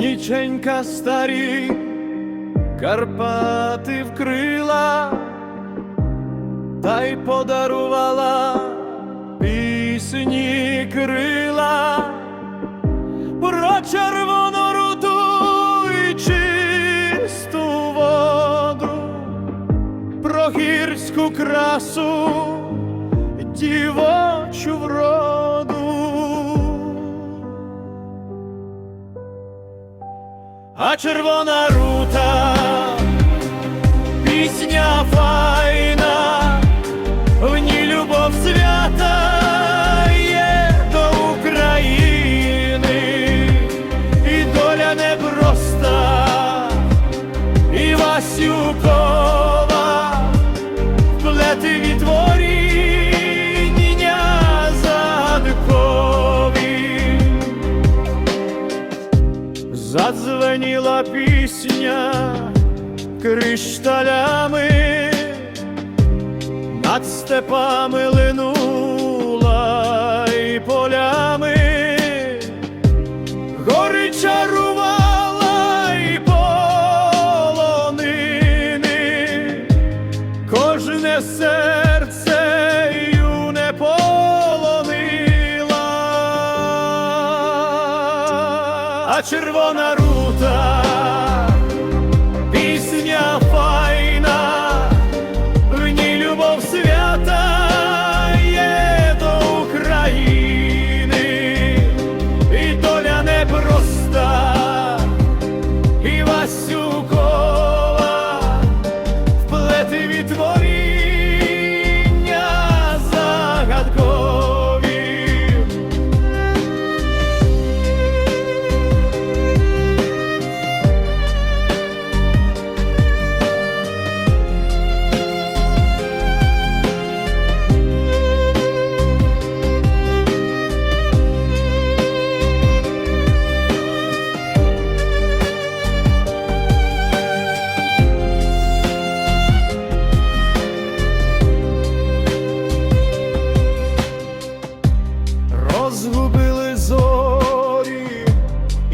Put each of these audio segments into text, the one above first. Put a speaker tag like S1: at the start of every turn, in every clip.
S1: ніченька старі, Карпати вкрила, та й подарувала пісні крила про червону руду і чисту воду, про гірську красу, дівочу вроду. А червона рута, пісня файна, в ній любов свята є до України, і доля непроста, і Васюкова, Задзвеніла пісня кришталями, над степами линула і полями, гори чарувала і полонини, кожне серце а червона рута,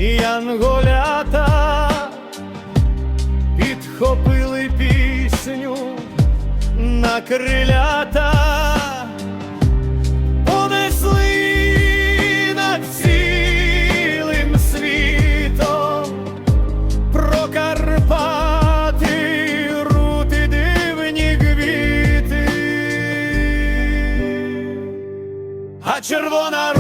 S1: і янголята підхопили пісню на крилята, понесли над цілим світом про рути дивні квіти, а червона.